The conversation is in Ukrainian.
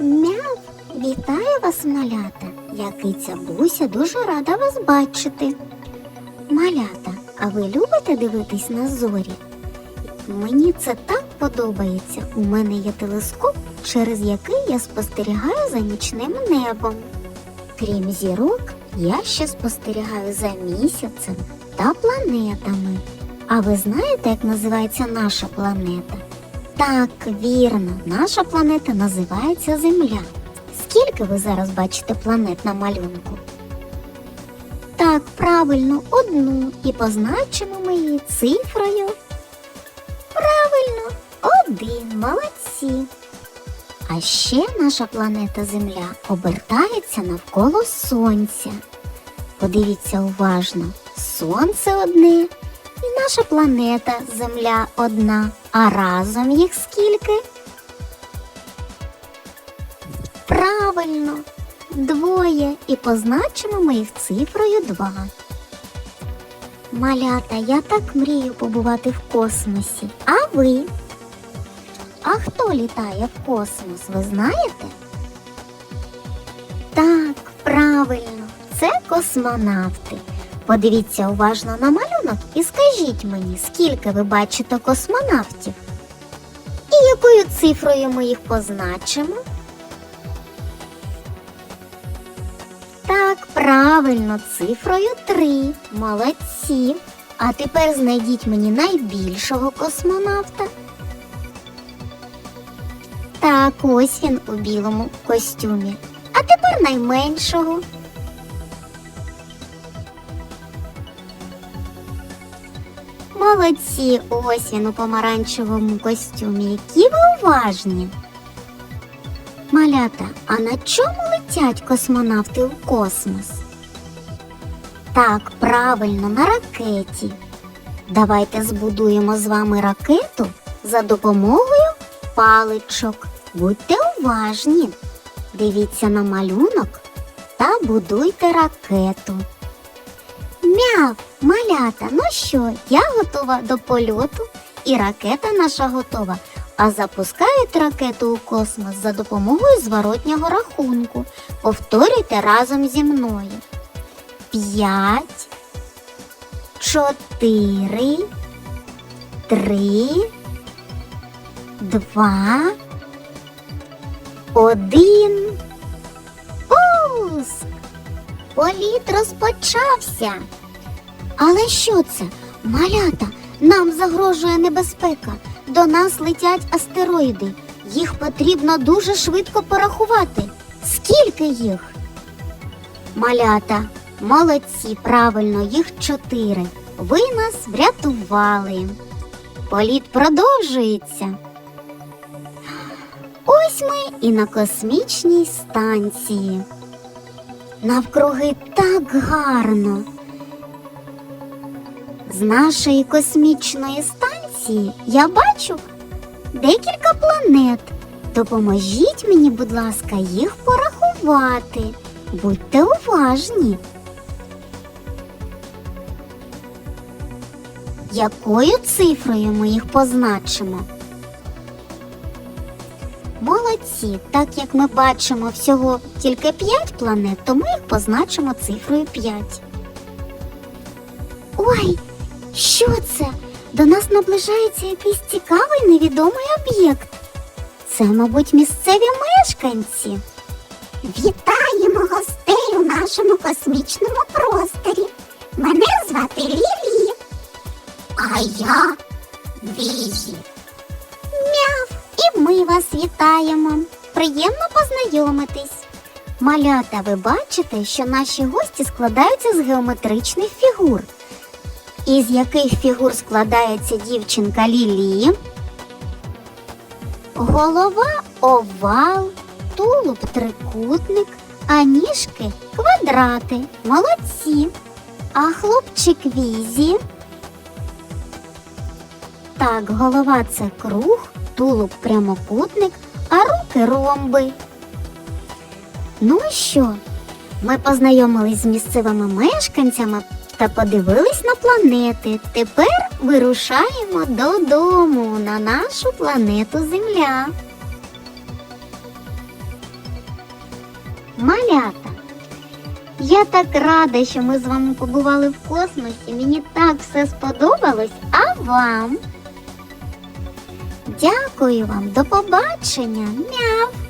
Мяв, вітаю вас, малята. Я киця Буся дуже рада вас бачити. Малята, а ви любите дивитись на зорі? Мені це так подобається. У мене є телескоп, через який я спостерігаю за нічним небом. Крім зірок, я ще спостерігаю за місяцем та планетами. А ви знаєте, як називається наша планета? Так, вірно, наша планета називається Земля. Скільки ви зараз бачите планет на малюнку? Так, правильно, одну і позначимо ми її цифрою. Правильно, один, молодці. А ще наша планета Земля обертається навколо Сонця. Подивіться уважно, Сонце одне і наша планета Земля одна. А разом їх скільки? Правильно, двоє і позначимо ми їх цифрою 2. Малята, я так мрію побувати в космосі. А ви? А хто літає в космос, ви знаєте? Так, правильно, це космонавти. Подивіться уважно на малюнок і скажіть мені, скільки ви бачите космонавтів? І якою цифрою ми їх позначимо? Так, правильно, цифрою 3. Молодці. А тепер знайдіть мені найбільшого космонавта. Так, ось він у білому костюмі. А тепер найменшого. Молодці, ось він у помаранчевому костюмі. Які ви уважні. Малята, а на чому летять космонавти у космос? Так, правильно, на ракеті. Давайте збудуємо з вами ракету за допомогою паличок. Будьте уважні. Дивіться на малюнок та будуйте ракету. Мяв, малята, ну що, я готова до польоту і ракета наша готова. А запускають ракету у космос за допомогою зворотнього рахунку. Повторюйте разом зі мною. П'ять, чотири, три, два, один. Пуск! Політ розпочався. Але що це? Малята, нам загрожує небезпека. До нас летять астероїди. Їх потрібно дуже швидко порахувати. Скільки їх? Малята, молодці, правильно, їх чотири. Ви нас врятували. Політ продовжується. Ось ми і на космічній станції. Навкруги так гарно. З нашої космічної станції я бачу декілька планет. Допоможіть мені, будь ласка, їх порахувати. Будьте уважні. Якою цифрою ми їх позначимо? Молодці, так як ми бачимо всього тільки 5 планет, то ми їх позначимо цифрою 5. Ой, що це? До нас наближається якийсь цікавий невідомий об'єкт. Це, мабуть, місцеві мешканці. Вітаємо гостей у нашому космічному просторі. Мене звати Лілі. А я Візі. Мяв, і ми вас вітаємо. Приємно познайомитись. Малята, ви бачите, що наші гості складаються з геометричних фігур. Із яких фігур складається дівчинка Лілі? Голова овал, тулуб трикутник, а ніжки квадрати. Молодці. А хлопчик Візі. Так, голова це круг, тулуб прямокутник, а руки ромби. Ну і що, ми познайомились з місцевими мешканцями та подивились на планети. Тепер вирушаємо додому на нашу планету Земля. Малята. Я так рада, що ми з вами побували в космосі. Мені так все сподобалось, а вам? Дякую вам, до побачення. Мяу.